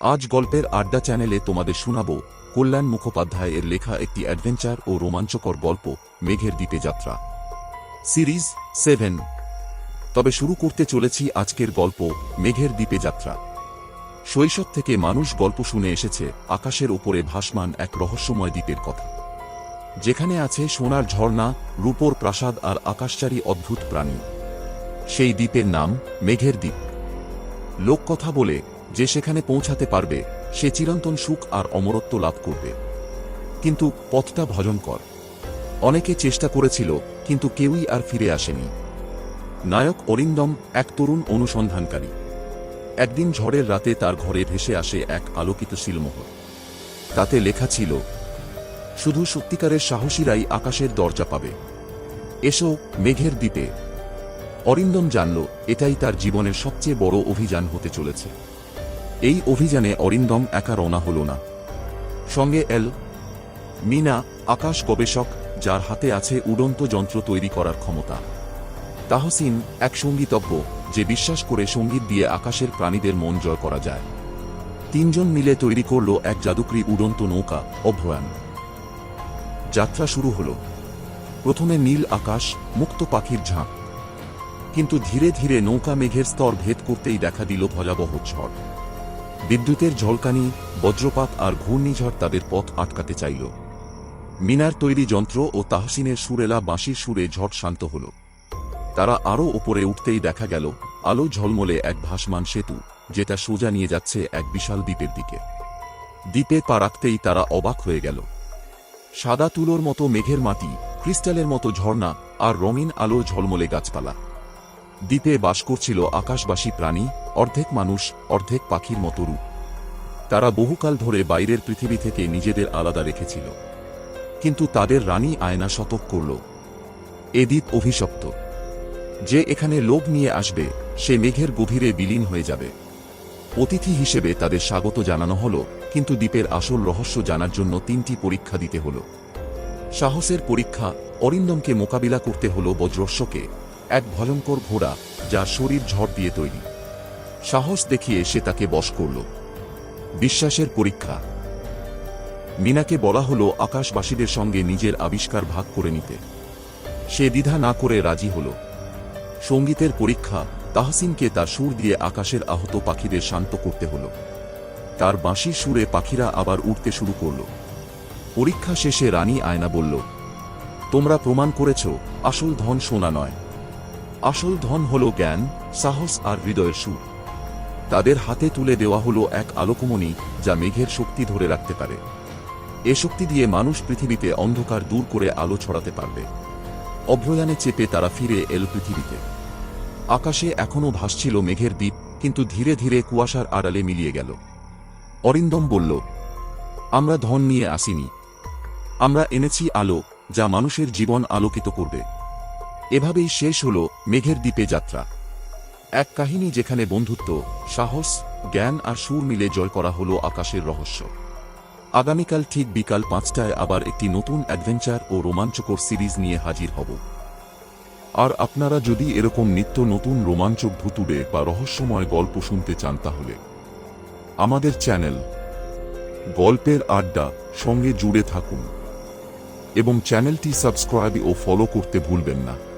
আজ গল্পের আড্ডা চ্যানেলে তোমাদের শোনাব কল্যাণ মুখোপাধ্যায় এর লেখা একটি অ্যাডভেঞ্চার ও রোমাঞ্চকর গল্প, মেঘের দ্বীপে যাত্রা। Series seven. তবে শুরু করতে চলেছি আজকের গল্প, মেঘের দ্বীপে যাত্রা। শৈশব থেকে মানুষ গল্প শুনে এসেছে, আকাশের ওপরে ভাসমান এক রহস্যময় দ্বীপের কথা। যেখানে আছে সোনার ঝর্ণা, রূপোর প্রাসাদ আর আকাশচারী অদ্ভুত প্রাণী। সেই দ্বীপের নাম মেঘের দ্বীপ। লোককথা বলে যে সেখানে পৌঁছাতে পারবে, সে চিরন্তন সুখ আর অমরত্ব লাভ করবে। কিন্তু পথটা ভজনকর অনেকে চেষ্টা করেছিল, কিন্তু কেউই আর ফিরে আসেনি। নায়ক অরিন্দম এক তরুণ অনুসন্ধানকারী। একদিন ঝড়ের রাতে তার ঘরে ভেসে আসে এক আলোকিত শিলমোহর। তাতে লেখা ছিল, শুধু সত্যিকারের সাহসীরাই আকাশের দরজা পাবে। এসো মেঘের দ্বীপে। অরিন্দম জানল, এটাই তার জীবনের সবচেয়ে বড় অভিযান হতে চলেছে। এই অভিযানে অরিন্দম একা রওনা হল না। সঙ্গে এল, মিনা, আকাশ গবেষক, যার হাতে আছে উড়ন্ত যন্ত্র তৈরি করার ক্ষমতা। তাহসিন এক সঙ্গীতজ্ঞ, যে বিশ্বাস করে সংগীত দিয়ে আকাশের প্রাণীদের মন জয় করা যায়। তিনজন মিলে তৈরি করল এক জাদুকরি উড়ন্ত নৌকা অভ্যয়ান যাত্রা শুরু হল। প্রথমে নীল আকাশ, মুক্ত পাখির ঝাঁক। কিন্তু ধীরে ধীরে নৌকা মেঘের স্তর ভেদ করতেই দেখা দিল ভয়াবহ ঝড়। বিদ্যুতের ঝলকানি, বজ্রপাত আর ঘূর্ণিঝড় তাদের পথ আটকাতে চাইল। মিনার তৈরি যন্ত্র ও তাহসিনের সুরেলা বাঁশির সুরে ঝড় শান্ত হল। তারা আরও ওপরে উঠতেই দেখা গেল, আলো ঝলমলে এক ভাসমান সেতু, যেটা সোজা নিয়ে যাচ্ছে এক বিশাল দ্বীপের দিকে। দ্বীপে পা রাখতেই তারা অবাক হয়ে গেল। সাদা তুলোর মতো মেঘের মাটি, ক্রিস্টালের মতো ঝর্ণা আর রঙিন আলো ঝলমলে গাছপালা। দ্বীপে বাস করছিল আকাশবাসী প্রাণী, অর্ধেক মানুষ, অর্ধেক পাখির মতো রূপ। তারা বহুকাল ধরে বাইরের পৃথিবী থেকে নিজেদের আলাদা রেখেছিল। কিন্তু তাদের রানী আয়না শতক করল। এ দ্বীপ অভিশপ্ত। যে এখানে লোভ নিয়ে আসবে, সে মেঘের গভীরে বিলীন হয়ে যাবে। অতিথি হিসেবে তাদের স্বাগত জানানো হল, কিন্তু দ্বীপের আসল রহস্য জানার জন্য তিনটি পরীক্ষা দিতে হল। সাহসের পরীক্ষা, অরিন্দমকে মোকাবিলা করতে হল বজ্রস্বকে। এক ভয়ঙ্কর ঘোড়া যার শরীর ঝড় দিয়ে তৈরি। সাহস দেখিয়ে সে তাকে বশ করল। বিশ্বাসের পরীক্ষা। মিনাকে বলা হল আকাশবাসীদের সঙ্গে নিজের আবিষ্কার ভাগ করে নিতে। সে দ্বিধা না করে রাজি হল। সঙ্গীতের পরীক্ষা, তাহসিনকে তার সুর দিয়ে আকাশের আহত পাখিদের শান্ত করতে হল। তার বাঁশির সুরে পাখিরা আবার উঠতে শুরু করল। পরীক্ষা শেষে রানী আয়না বলল, তোমরা প্রমাণ করেছ, আসল ধন সোনা নয়। আসল ধন হল জ্ঞান, সাহস আর হৃদয়ের সুর তাদের হাতে তুলে দেওয়া হলো এক আলোকমণি যা মেঘের শক্তি ধরে রাখতে পারে। এ শক্তি দিয়ে মানুষ পৃথিবীতে অন্ধকার দূর করে আলো ছড়াতে পারবে। অভ্রয়ানে চেপে তারা ফিরে এল পৃথিবীতে। আকাশে এখনও ভাসছিল মেঘের দ্বীপ, কিন্তু ধীরে ধীরে কুয়াশার আড়ালে মিলিয়ে গেল। অরিন্দম বলল, আমরা ধন নিয়ে আসিনি। আমরা এনেছি আলো, যা মানুষের জীবন আলোকিত করবে। এভাবেই শেষ হল মেঘের দ্বীপে যাত্রা। এক কাহিনী যেখানে বন্ধুত্ব, সাহস, জ্ঞান আর সুর মিলে জয় করা হলো আকাশের রহস্য। আগামীকাল ঠিক বিকাল পাঁচটায় আবার একটি নতুন অ্যাডভেঞ্চার ও রোমাঞ্চকর সিরিজ নিয়ে হাজির হব। আর আপনারা যদি এরকম নিত্য নতুন রোমাঞ্চক ভুতুড়ে বা রহস্যময় গল্প শুনতে চান তাহলে, আমাদের চ্যানেল গল্পের আড্ডা সঙ্গে জুড়ে থাকুন। এবং চ্যানেলটি সাবস্ক্রাইব ও ফলো করতে ভুলবেন না।